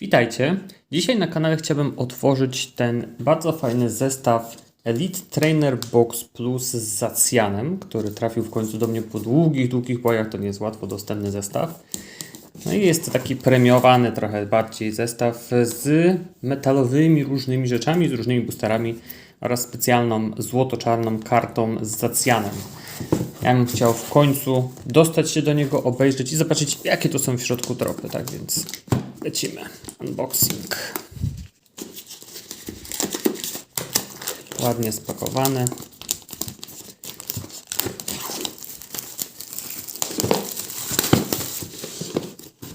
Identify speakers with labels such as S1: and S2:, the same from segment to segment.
S1: Witajcie. Dzisiaj na kanale chciałbym otworzyć ten bardzo fajny zestaw Elite Trainer Box Plus z Zacjanem, który trafił w końcu do mnie po długich, długich bojach. To nie jest łatwo dostępny zestaw. No i jest to taki premiowany trochę bardziej zestaw z metalowymi różnymi rzeczami, z różnymi boosterami oraz specjalną złoto-czarną kartą z Zacjanem. Ja bym chciał w końcu dostać się do niego, obejrzeć i zobaczyć, jakie to są w środku dropy. Tak więc lecimy. Unboxing. Ładnie spakowany.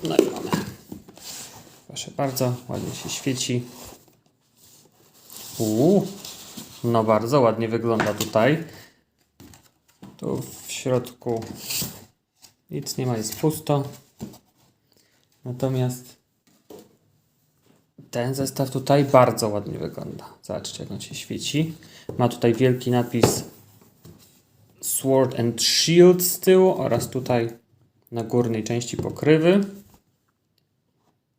S1: No i mamy. Proszę bardzo, ładnie się świeci. Uuu, no bardzo ładnie wygląda tutaj. Tu w środku nic nie ma, jest pusto. Natomiast ten zestaw tutaj bardzo ładnie wygląda. Zobaczcie, jak on się świeci. Ma tutaj wielki napis Sword and Shield z tyłu oraz tutaj na górnej części pokrywy.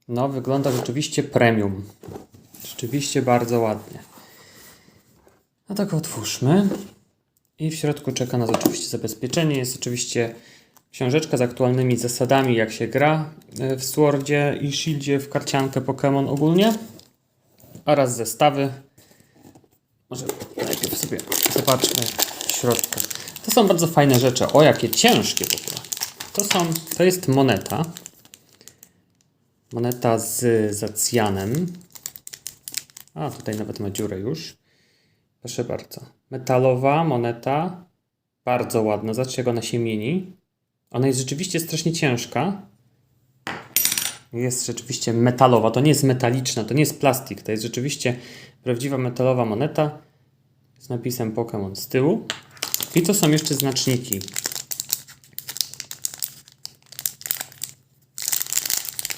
S1: No, wygląda rzeczywiście premium. Rzeczywiście bardzo ładnie. No tak otwórzmy. I w środku czeka nas oczywiście zabezpieczenie. Jest oczywiście książeczka z aktualnymi zasadami, jak się gra e, w Swordzie i Shieldzie w karciankę Pokémon ogólnie. Oraz zestawy. Może najpierw sobie zobaczmy w środku. To są bardzo fajne rzeczy. O, jakie ciężkie w ogóle. To są, to jest moneta. Moneta z zacjanem. A, tutaj nawet ma dziurę już. Proszę bardzo. Metalowa moneta. Bardzo ładna. Zobaczcie, jak ona się mieni. Ona jest rzeczywiście strasznie ciężka. Jest rzeczywiście metalowa. To nie jest metaliczna, to nie jest plastik. To jest rzeczywiście prawdziwa metalowa moneta z napisem Pokémon z tyłu. I to są jeszcze znaczniki.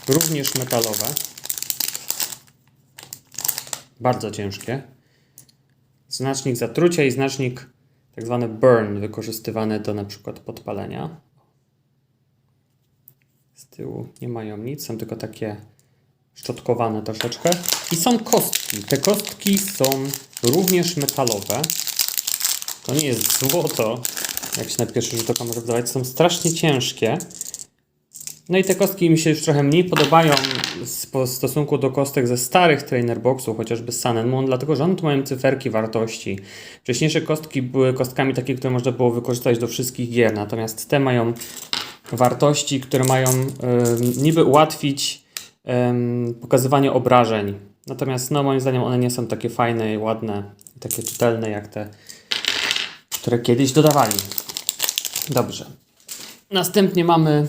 S1: Również metalowe. Bardzo ciężkie. Znacznik zatrucia i znacznik tak zwany burn, wykorzystywany do na przykład podpalenia. Z tyłu nie mają nic, są tylko takie szczotkowane troszeczkę. I są kostki. Te kostki są również metalowe. To nie jest złoto, jak się na pierwszy rzut oka może wydawać. Są strasznie ciężkie. No i te kostki mi się już trochę mniej podobają w stosunku do kostek ze starych trainer boxów, chociażby Moon, dlatego że one tu mają cyferki wartości. Wcześniejsze kostki były kostkami takie, które można było wykorzystać do wszystkich gier, natomiast te mają wartości, które mają niby ułatwić pokazywanie obrażeń. Natomiast no, moim zdaniem one nie są takie fajne i ładne, takie czytelne jak te, które kiedyś dodawali. Dobrze. Następnie mamy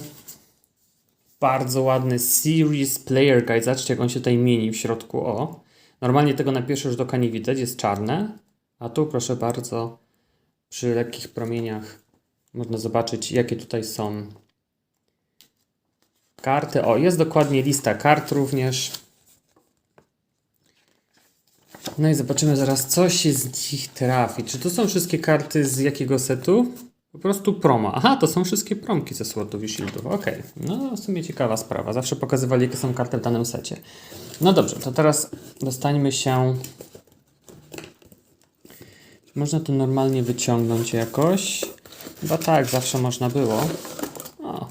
S1: bardzo ładny Series Player Guide. Zobaczcie, jak on się tutaj mieni w środku. O, normalnie tego na pierwszy rzut oka nie widać, jest czarne. A tu, proszę bardzo, przy lekkich promieniach można zobaczyć, jakie tutaj są karty. O, jest dokładnie lista kart również. No i zobaczymy zaraz, co się z nich trafi. Czy to są wszystkie karty z jakiego setu? Po prostu promo. Aha, to są wszystkie promki ze Swordów i Shieldów. Okej, no w sumie ciekawa sprawa. Zawsze pokazywali, jakie są karty w danym secie. No dobrze, to teraz dostańmy się... Czy można to normalnie wyciągnąć jakoś? Chyba tak, zawsze można było. O.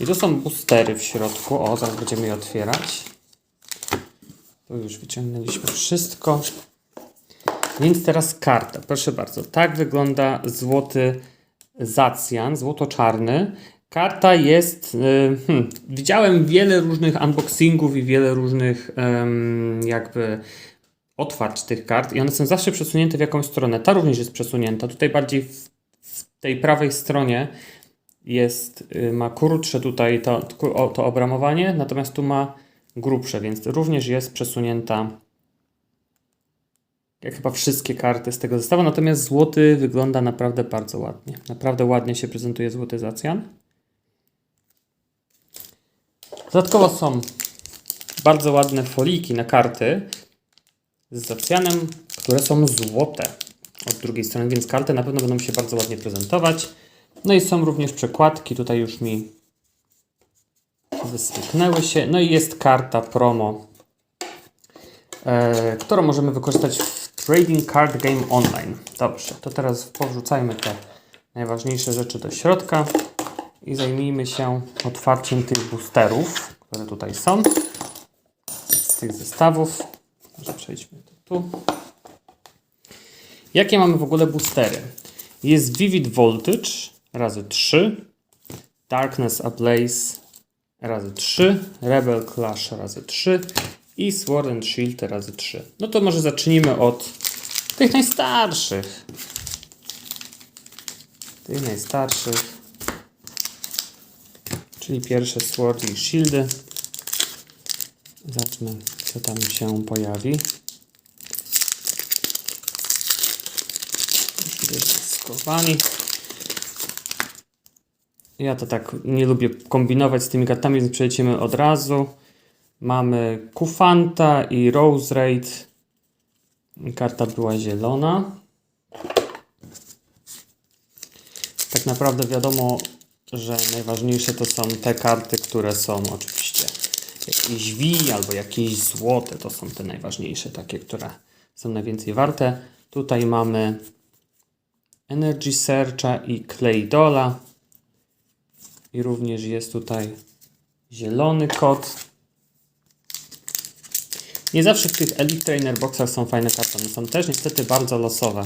S1: I tu są boostery w środku. O, zaraz będziemy je otwierać. Tu już wyciągnęliśmy wszystko. Więc teraz karta. Proszę bardzo. Tak wygląda złoty Zacjan, złoto-czarny. Karta jest. Yy, hmm, widziałem wiele różnych unboxingów i wiele różnych yy, jakby otwarć tych kart i one są zawsze przesunięte w jakąś stronę. Ta również jest przesunięta. Tutaj bardziej w, w tej prawej stronie jest, yy, ma krótsze tutaj to, to obramowanie, natomiast tu ma grubsze, więc również jest przesunięta jak chyba wszystkie karty z tego zestawu. Natomiast złoty wygląda naprawdę bardzo ładnie. Naprawdę ładnie się prezentuje złoty Zacjan. Dodatkowo są bardzo ładne foliki na karty z Zacjanem, które są złote od drugiej strony, więc karty na pewno będą się bardzo ładnie prezentować. No i są również przekładki. Tutaj już mi wysmyknęły się. No i jest karta promo, e, którą możemy wykorzystać w Trading Card Game Online. Dobrze, to teraz powrzucajmy te najważniejsze rzeczy do środka i zajmijmy się otwarciem tych boosterów, które tutaj są. Z tych zestawów. Może przejdźmy tu. Jakie mamy w ogóle boostery? Jest Vivid Voltage razy 3, Darkness Ablaze razy 3, Rebel Clash razy 3 i Sword and Shield razy 3. No to może zacznijmy od tych najstarszych. Tych najstarszych. Czyli pierwsze Sword i Shieldy. Zobaczmy, co tam się pojawi. Skowani. Ja to tak nie lubię kombinować z tymi kartami, więc przejdziemy od razu. Mamy Kufanta i Rose Raid. Karta była zielona. Tak naprawdę wiadomo, że najważniejsze to są te karty, które są oczywiście jakieś V albo jakieś złote. To są te najważniejsze, takie, które są najwięcej warte. Tutaj mamy Energy Searcha i Clay Dola. I również jest tutaj zielony kod. Nie zawsze w tych Elite Trainer Boxach są fajne karty. One są też niestety bardzo losowe.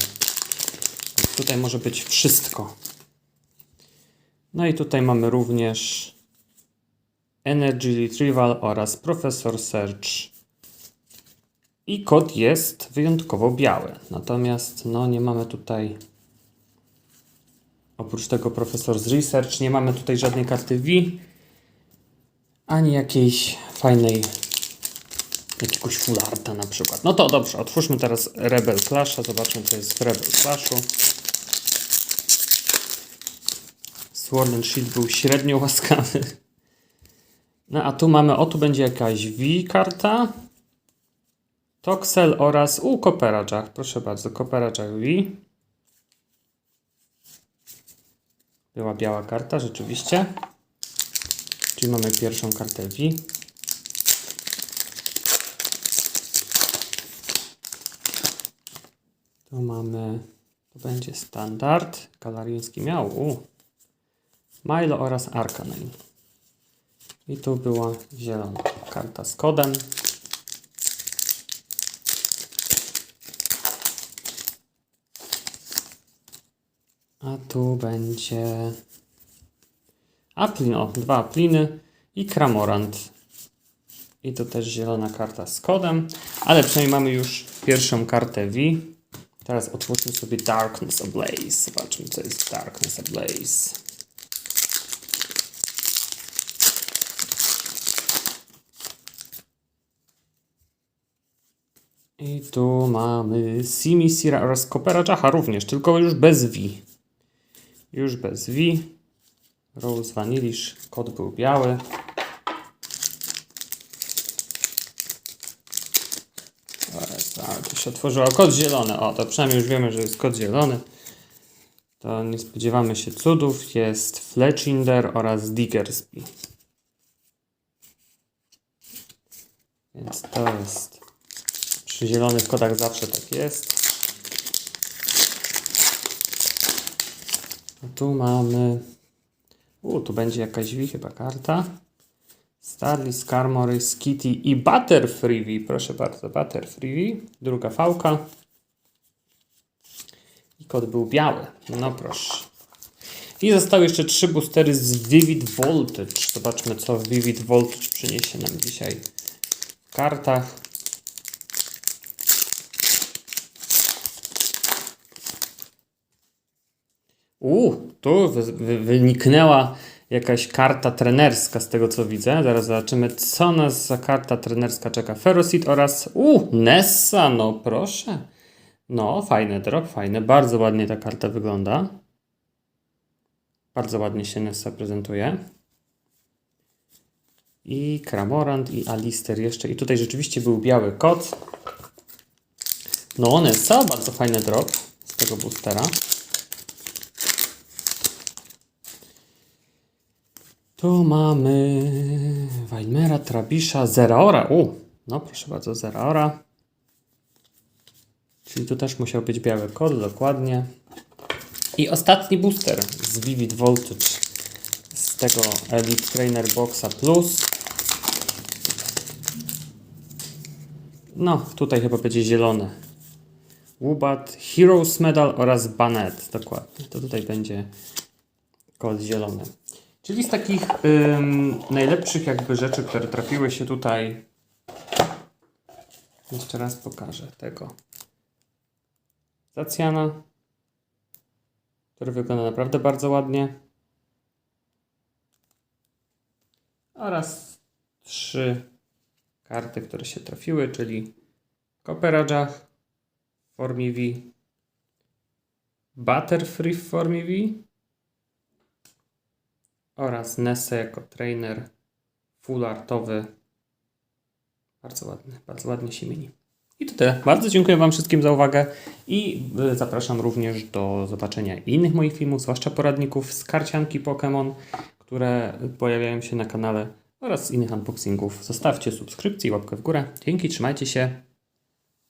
S1: Tutaj może być wszystko. No i tutaj mamy również Energy Retrieval oraz Professor Search. I kod jest wyjątkowo biały. Natomiast no nie mamy tutaj oprócz tego Professor z Research nie mamy tutaj żadnej karty V ani jakiejś fajnej jakiegoś fularta na przykład. No to dobrze, otwórzmy teraz Rebel Clasha, zobaczmy co jest w Rebel Clashu. Sword and Shield był średnio łaskawy. No a tu mamy, o tu będzie jakaś V karta. Toxel oraz, u, Copera Jack, proszę bardzo, Copera Jack V. Była biała karta, rzeczywiście. Czyli mamy pierwszą kartę V. Tu mamy, to będzie standard. Galariński miał, u. Milo oraz Arcanine. I tu była zielona karta z kodem. A tu będzie Aplin, o, dwa Apliny i Kramorant. I to też zielona karta z kodem, ale przynajmniej mamy już pierwszą kartę V. Teraz otwórzmy sobie Darkness Ablaze. Zobaczmy, co jest Darkness Ablaze. I tu mamy Simi, Sira oraz Kopera Jaha również, tylko już bez V. Już bez V. Rose Vanillish, kod był biały. A, tu się otworzyło kod zielony. O, to przynajmniej już wiemy, że jest kod zielony. To nie spodziewamy się cudów. Jest Fletchinder oraz Diggersby. Więc to jest przy zielonych kodach zawsze tak jest. Tu mamy. U, tu będzie jakaś V chyba karta. Starly, Skarmory, Skitty i Butterfree. Proszę bardzo, Butterfree. Druga fałka. I kod był biały. No proszę. I zostały jeszcze trzy boostery z Vivid Voltage. Zobaczmy, co Vivid Voltage przyniesie nam dzisiaj w kartach. U, tu wy, wy, wyniknęła jakaś karta trenerska z tego co widzę. Zaraz zobaczymy, co nas za karta trenerska czeka. Ferocit oraz u, Nessa, no proszę. No, fajny drop, fajny. Bardzo ładnie ta karta wygląda. Bardzo ładnie się Nessa prezentuje. I Kramorant, i Alister jeszcze. I tutaj rzeczywiście był biały kot. No, Nessa, bardzo fajny drop z tego boostera. Tu mamy Weimera, Trabisza, Zeraora. U, no proszę bardzo, Zeraora. Czyli tu też musiał być biały kod, dokładnie. I ostatni booster z Vivid Voltage z tego Elite Trainer Boxa Plus. No, tutaj chyba będzie zielony. Wubat, Heroes Medal oraz Banet. Dokładnie. To tutaj będzie kod zielony. Czyli z takich ym, najlepszych jakby rzeczy, które trafiły się tutaj. Jeszcze raz pokażę tego. Zacjana, który wygląda naprawdę bardzo ładnie. Oraz trzy karty, które się trafiły, czyli Copperajach w formie V, Butterfree w formie V oraz Nesse jako trainer full artowy. Bardzo ładny, bardzo ładnie się mieni. I to tyle. Bardzo dziękuję Wam wszystkim za uwagę i y, zapraszam również do zobaczenia innych moich filmów, zwłaszcza poradników z karcianki Pokémon, które pojawiają się na kanale oraz innych unboxingów. Zostawcie subskrypcję i łapkę w górę. Dzięki, trzymajcie się.